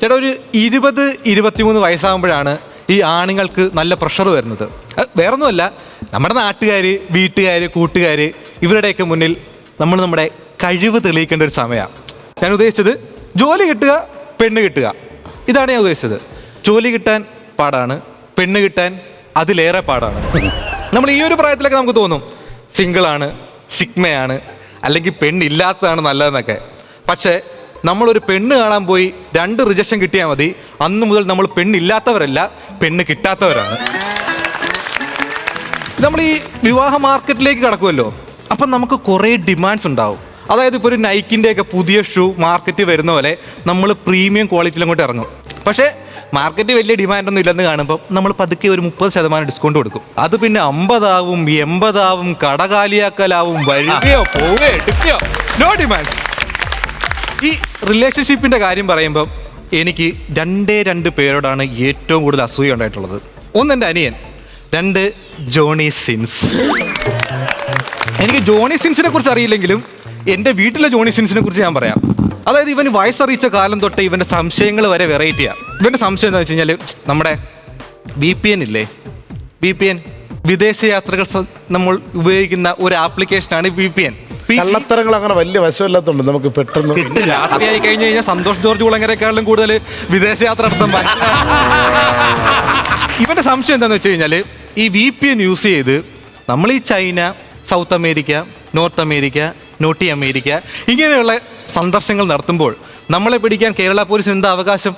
ചേട്ടാ ഒരു ഇരുപത് ഇരുപത്തിമൂന്ന് വയസ്സാകുമ്പോഴാണ് ഈ ആണുങ്ങൾക്ക് നല്ല പ്രഷർ വരുന്നത്. വേറൊന്നുമല്ല നമ്മുടെ നാട്ടുകാർ വീട്ടുകാർ കൂട്ടുകാർ ഇവരുടെയൊക്കെ മുന്നിൽ നമ്മൾ നമ്മുടെ കഴിവ് തെളിയിക്കേണ്ട ഒരു സമയമാണ്. ഞാൻ ഉദ്ദേശിച്ചത് ജോലി കിട്ടുക പെണ്ണ് കിട്ടുക. ഇതാണ് ഞാൻ ഉദ്ദേശിച്ചത്. ജോലി കിട്ടാൻ പാടാണ് പെണ്ണ് കിട്ടാൻ അതിലേറെ പാടാണ്. നമ്മൾ ഈ ഒരു പ്രായത്തിലൊക്കെ നമുക്ക് തോന്നും സിംഗിളാണ് സിഗ്മയാണ് അല്ലെങ്കിൽ പെണ്ണില്ലാത്തതാണ് നല്ലതെന്നൊക്കെ. പക്ഷേ നമ്മളൊരു പെണ്ണ് കാണാൻ പോയി രണ്ട് റിജക്ഷൻ കിട്ടിയാൽ മതി. അന്ന് മുതൽ നമ്മൾ പെണ്ണില്ലാത്തവരല്ല പെണ്ണ് കിട്ടാത്തവരാണ്. നമ്മൾ ഈ വിവാഹ മാർക്കറ്റിലേക്ക് കടക്കുമല്ലോ അപ്പം നമുക്ക് കുറേ ഡിമാൻഡ്സ് ഉണ്ടാവും. അതായത് ഇപ്പോൾ ഒരു നൈക്കിന്റെയൊക്കെ പുതിയ ഷൂ മാർക്കറ്റിൽ വരുന്ന പോലെ നമ്മൾ പ്രീമിയം ക്വാളിറ്റിയിൽ അങ്ങോട്ട് ഇറങ്ങും. പക്ഷേ മാർക്കറ്റ് വലിയ ഡിമാൻഡൊന്നും ഇല്ലെന്ന് കാണുമ്പോൾ നമ്മൾ പതുക്കെ ഒരു മുപ്പത് ശതമാനം ഡിസ്കൗണ്ട് കൊടുക്കും. അത് പിന്നെ അമ്പതാവും എൺപതാവും കടകാലിയാക്കലാവും വരികയോ പോവുകയോ എടുക്കുകയോ. നോ ഡിമാൻഡ് ഈ റിലേഷൻഷിപ്പിന്റെ കാര്യം പറയുമ്പോൾ എനിക്ക് രണ്ടേ രണ്ട് പേരോടാണ് ഏറ്റവും കൂടുതൽ അസൂയ ഉണ്ടായിട്ടുള്ളത്. ഒന്ന് എന്റെ അനിയൻ രണ്ട് ജോണി സിൻസ്. എനിക്ക് ജോണി സിൻസിനെ കുറിച്ച് അറിയില്ലെങ്കിലും എന്റെ വീട്ടിലെ ജോണി സിൻസിനെ കുറിച്ച് ഞാൻ പറയാം. അതായത് ഇവന് വയസ്സറിയിച്ച കാലം തൊട്ട് ഇവന്റെ സംശയങ്ങൾ വരെ വെറൈറ്റിയാണ് ഇവന്റെ സംശയം എന്താ വെച്ച് കഴിഞ്ഞാൽ നമ്മുടെ ബി പി എൻ ഇല്ലേ? ബി പി എൻ വിദേശ യാത്രകൾ നമ്മൾ ഉപയോഗിക്കുന്ന ഒരു ആപ്ലിക്കേഷനാണ് ബി പി എൻ കള്ളത്തരങ്ങൾ അങ്ങനെ വലിയ വശമില്ലാത്തതുകൊണ്ട് നമുക്ക് പെട്ടെന്ന് രാത്രിയായി കഴിഞ്ഞ് കഴിഞ്ഞാൽ സന്തോഷ് ജോർജ് കുളങ്ങരെക്കാളും കൂടുതൽ വിദേശയാത്ര നടത്താൻ. ഇവന്റെ സംശയം എന്താന്ന് വെച്ച് കഴിഞ്ഞാൽ ഈ വി പി എൻ യൂസ് ചെയ്ത് നമ്മൾ ഈ China south America north America naughty America ഇങ്ങനെയുള്ള സന്ദർശനങ്ങൾ നടത്തുമ്പോൾ നമ്മളെ പിടിക്കാൻ കേരള പോലീസിന് എന്താ അവകാശം?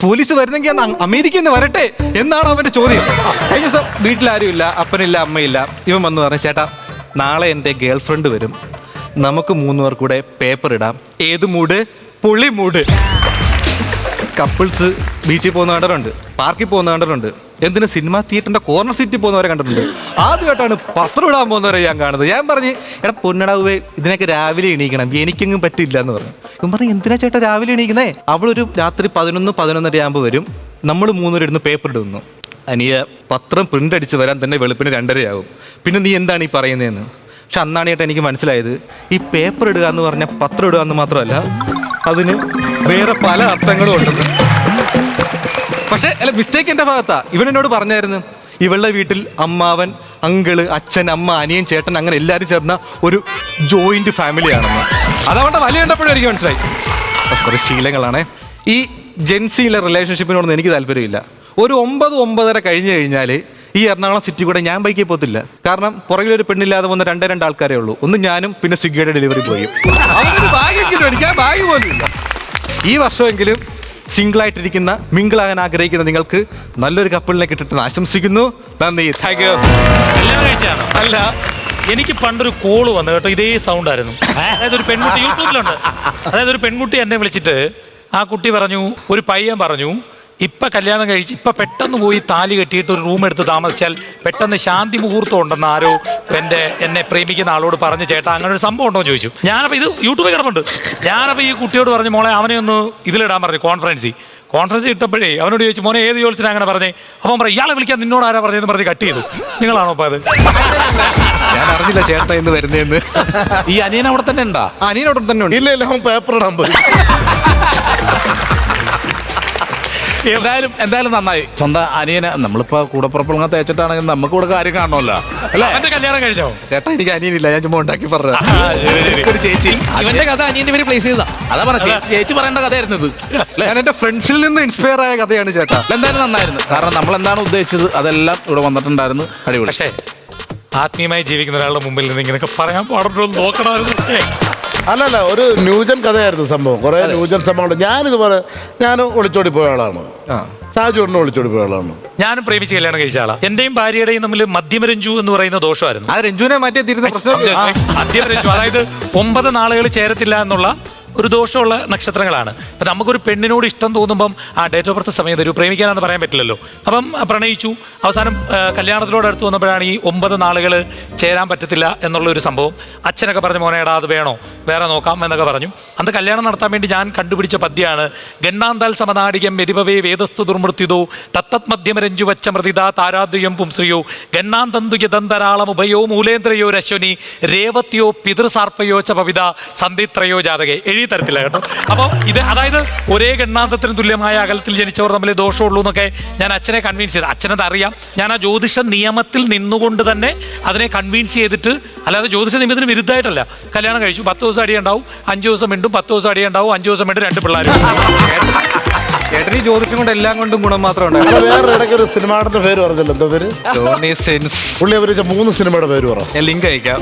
പോലീസ് വരുന്നെങ്കിൽ അന്ന് അ- അമേരിക്കയിൽ നിന്ന് വരട്ടെ എന്നാണ് അവന്റെ ചോദ്യം. കഴിഞ്ഞ ദിവസം വീട്ടിലാരുമില്ല അപ്പനില്ല അമ്മയില്ല. ഇവൻ വന്ന് പറഞ്ഞു ചേട്ടാ നാളെ എന്റെ ഗേൾഫ്രണ്ട് വരും. നമുക്ക് മൂന്ന് പേർ കൂടെ പേപ്പർ ഇടാം. ഏത് മൂഡ് പുളി മൂഡ് കപ്പിൾസ് ബീച്ചിൽ പോകുന്ന കണ്ടിട്ടുണ്ട് പാർക്കിൽ പോകുന്ന കണ്ടിട്ടുണ്ട് എന്തിന്? സിനിമ തിയേറ്ററിന്റെ കോർണർ സീറ്റിൽ പോകുന്നവരെ കണ്ടിട്ടുണ്ട്. ആദ്യമായിട്ടാണ് പത്രം ഇടാൻ പോകുന്നവരെ ഞാൻ കാണുന്നത്. ഞാൻ പറഞ്ഞു എടാ പൊന്നടാവേ ഇതിനൊക്കെ രാവിലെ എണീക്കണം. എനിക്കെങ്ങും പറ്റില്ല എന്ന് പറഞ്ഞു. ഇവൻ പറഞ്ഞു എന്തിനാ ചേട്ടാ രാവിലെ എണീക്കുന്നേ? അവളൊരു രാത്രി പതിനൊന്ന് പതിനൊന്നര ആകുമ്പോൾ വരും. നമ്മൾ മൂന്നുപേരിടുന്ന് പേപ്പർ ഇടുന്നു. അനിയ പത്രം പ്രിന്റ് അടിച്ച് വരാൻ തന്നെ വെളുപ്പിന് രണ്ടരയാവും പിന്നെ നീ എന്താണ് ഈ പറയുന്നതെന്ന് പക്ഷെ അന്നാണ് ചേട്ടാ എനിക്ക് മനസ്സിലായത്. ഈ പേപ്പർ ഇടുക എന്ന് പറഞ്ഞാൽ പത്രം ഇടുക എന്ന് മാത്രമല്ല അതിന് വേറെ പല അർത്ഥങ്ങളും ഉണ്ടെന്ന് പക്ഷെ അല്ല മിസ്റ്റേക്ക് എന്റെ ഭാഗത്താ. ഇവൻ എന്നോട് പറഞ്ഞായിരുന്നു ഇവളുടെ വീട്ടിൽ അമ്മാവൻ അങ്കിൾ അച്ഛൻ അമ്മ അനിയൻ ചേട്ടൻ അങ്ങനെ എല്ലാവരും ചേർന്ന ഒരു ജോയിന്റ് ഫാമിലിയാണെന്ന് അതവന്റെ വലിയ കണ്ടപ്പോഴും എനിക്ക് മനസ്സിലായി. സോറി ശീലങ്ങളാണേ. ഈ ജെൻസിയിലെ റിലേഷൻഷിപ്പിനോടൊന്നും എനിക്ക് താല്പര്യമില്ല. ഒരു ഒമ്പത് ഒമ്പതര കഴിഞ്ഞു കഴിഞ്ഞാൽ ഈ എറണാകുളം സിറ്റി കൂടെ ഞാൻ ബൈക്കിൽ പോകത്തില്ല. കാരണം പുറകിൽ ഒരു പെണ്ണില്ലാതെ വന്ന രണ്ടേ രണ്ട് ആൾക്കാരേ ഉള്ളൂ. ഒന്ന് ഞാനും പിന്നെ സ്വിഗ്ഗിയുടെ ഡെലിവറി എനിക്ക് ബാഗ് പോലും ഈ വർഷമെങ്കിലും സിംഗിൾ ആയിട്ടിരിക്കുന്ന മിങ്കിളാകാൻ ആഗ്രഹിക്കുന്ന നിങ്ങൾക്ക് നല്ലൊരു കപ്പിളിനെ കിട്ടിട്ടെന്ന് ആശംസിക്കുന്നു. നന്ദി. താങ്ക് യു കഴിച്ചാണോ? അല്ല. എനിക്ക് പണ്ടൊരു കോൾ വന്നു കേട്ടോ. ഇതേ സൗണ്ട് ആയിരുന്നു. അതായത് ഒരു പെൺകുട്ടി യൂട്യൂബിലുണ്ട്. അതായത് ഒരു പെൺകുട്ടി എന്നെ വിളിച്ചിട്ട് ആ കുട്ടി പറഞ്ഞു ഒരു പയ്യൻ പറഞ്ഞു ഇപ്പൊ കല്യാണം കഴിച്ച് ഇപ്പം പെട്ടെന്ന് പോയി താലി കെട്ടിയിട്ട് ഒരു റൂം എടുത്ത് താമസിച്ചാൽ പെട്ടെന്ന് ശാന്തി മുഹൂർത്തം ഉണ്ടെന്ന് ആരോ എന്റെ എന്നെ പ്രേമിക്കുന്ന ആളോട് പറഞ്ഞ് ചേട്ടാ അങ്ങനെ ഒരു സംഭവം ഉണ്ടോ? എന്ന് ചോദിച്ചു. ഞാനപ്പോൾ ഇത് യൂട്യൂബിൽ കിടപ്പുണ്ട്. ഞാനപ്പോൾ ഈ കുട്ടിയോട് പറഞ്ഞു മോളെ അവനെ ഒന്ന് ഇതിലിടാൻ പറഞ്ഞു കോൺഫറൻസിൽ കോൺഫറൻസ് ഇട്ടപ്പോഴേ അവനോട് ചോദിച്ചു മോനെ ഏത് ജോലിസിനാ അങ്ങനെ പറഞ്ഞേ? അപ്പം പറയും ഇയാളെ വിളിക്കാൻ നിന്നോട് ആരാ പറഞ്ഞതെന്ന് പറഞ്ഞ് കട്ട് ചെയ്തു. നിങ്ങളാണോ അപ്പോൾ അത്? ഞാൻ അറിഞ്ഞില്ല ചേട്ടാ ഇന്ന് വരുന്നതെന്ന് ഈ അനിയൻ അവിടെ തന്നെ ഉണ്ടാ? അവിടെ തന്നെ ഉണ്ട്. ഇല്ല ഇല്ല അവൻ പേപ്പർ ഇടാൻ പോയി. എന്തായാലും എന്തായാലും നന്നായി. സ്വന്തം അനിയനെ നമ്മളിപ്പോ കൂടെ പുറപ്പെടുന്ന തേച്ചിട്ടാണെങ്കിൽ നമുക്ക് കൂടെ കാര്യം കാണണമല്ലോ. അല്ലേ? അവന്റെ കല്യാണം കഴിച്ചോ ചേട്ടാ എനിക്ക് അനിയനില്ല. ഞാൻ ചുമ്മാ ഉണ്ടാക്കി പറഞ്ഞ ചേച്ചി. ഇവന്റെ കഥ അനിയന്റെ പേര് പ്ലേസ് ചെയ്താ അതാ പറഞ്ഞ ചേച്ചി പറയേണ്ട കഥയായിരുന്നു ഇത്. ഞാൻ എന്റെ ഫ്രണ്ട്സിൽ നിന്ന് ഇൻസ്പയർ ആയ കഥയാണ് ചേട്ടാ. എന്തായാലും നന്നായിരുന്നു. കാരണം നമ്മൾ എന്താണ് ഉദ്ദേശിച്ചത്? അതെല്ലാം ഇവിടെ വന്നിട്ടുണ്ടായിരുന്നു. അടിപൊളി. പക്ഷേ ആത്മീയമായി ജീവിക്കുന്ന ഒരാളുടെ മുമ്പിൽ നിന്ന് ഇങ്ങനെയൊക്കെ പറയാൻ പാടുണ്ടോ എന്ന് നോക്കണമായിരുന്നു. അല്ലല്ല ഒരു ന്യൂജൻ കഥയായിരുന്നു സംഭവം. കുറെ ന്യൂജൻ സംഭവം ഞാൻ ഇതുപോലെ ഞാൻ ഒളിച്ചോടി പോയ ആളാണ്. ആ. സാജുവിനെ ഒളിച്ചോടി പോയ ആളാണ്. ഞാനും പ്രേമിച്ച് കല്യാണം കഴിച്ച ആളാ. എന്റെയും ഭാര്യയുടെയും തമ്മിൽ മദ്യമരഞ്ജു എന്ന് പറയുന്ന ദോഷമായിരുന്നു. ആ രഞ്ജുവിനെ മാറ്റി തീരുന്ന പ്രശ്നം. മദ്യമരഞ്ജു അതായത് ഒമ്പത് നാളുകൾ ചേരത്തില്ല എന്നുള്ള ഒരു ദോഷമുള്ള നക്ഷത്രങ്ങളാണ്. അപ്പം നമുക്കൊരു പെണ്ണിനോട് ഇഷ്ടം തോന്നുമ്പം ആ ഡേറ്റ് ഓഫ് ബർത്ത് സമയം തരൂ പ്രേമിക്കാനെന്ന് പറയാൻ പറ്റില്ലല്ലോ. അപ്പം പ്രണയിച്ചു. അവസാനം കല്യാണത്തിലോട് അടുത്ത് വന്നപ്പോഴാണ് ഈ ഒമ്പത് നാളുകൾ ചേരാൻ പറ്റത്തില്ല എന്നുള്ള ഒരു സംഭവം. അച്ഛനൊക്കെ പറഞ്ഞു മോനേടാ അത് വേണോ? വേറെ നോക്കാം എന്നൊക്കെ പറഞ്ഞു. അന്ന് കല്യാണം നടത്താൻ വേണ്ടി ഞാൻ കണ്ടുപിടിച്ച പദ്യമാണ് ഗണ്ണാന്താൽ സമനാടികം വ്യതിപവേ വേദസ്തു ദുർമൃത്യുതോ തത്തത് മധ്യമരഞ്ജു വച്ച മൃതിത താരാദ്വയം പുംശ്രിയോ ഗണ്ണാന്തന്തുയതന്തരാളം ഉഭയോ മൂലേന്ദ്രയോ രശ്വനി രേവത്യോ പിതൃസാർപ്പയോ ച പവിത സന്ധിത്രയോ ജാതകെ. എഴുതി വെളിയിൽ തരത്തില്ല കേട്ടോ അപ്പോൾ ഇത് അതായത് ഒരേ ഗണ്ണാന്തത്തിന് തുല്യമായ അകലത്തിൽ ജനിച്ചവർ തമ്മിൽ ദോഷമുള്ളൂ എന്നൊക്കെ ഞാൻ അച്ഛനെ കൺവിൻസ് ചെയ്ത്. അച്ഛനത് അറിയാം ഞാൻ ആ ജ്യോതിഷ നിയമത്തിൽ നിന്നുകൊണ്ട് തന്നെ അതിനെ കൺവിൻസ് ചെയ്തിട്ട് അല്ലാതെ ജ്യോതിഷ നിയമത്തിന് വിരുദ്ധമായിട്ടല്ല. കല്യാണം കഴിച്ചു. പത്ത് ദിവസം അടിയുണ്ടാവും. അഞ്ച് ദിവസം മിണ്ടും. പത്ത് ദിവസം അടിയുണ്ടാവും. അഞ്ച് ദിവസം മിണ്ടും രണ്ട് പിള്ളേർ ചേട്ടൻ ഈ ജ്യോതിഷം കൊണ്ട് എല്ലാം കൊണ്ടും ഗുണം മാത്രം അല്ല വേറെ ഇടയ്ക്ക് ഒരു സിനിമയുടെ പേര് പറഞ്ഞില്ല. എന്തോ പേര്? സെൻസ് പുള്ളി അഭിനയിച്ച മൂന്ന് സിനിമയുടെ പേര് പറഞ്ഞു ഞാൻ ലിങ്ക് അയക്കാം.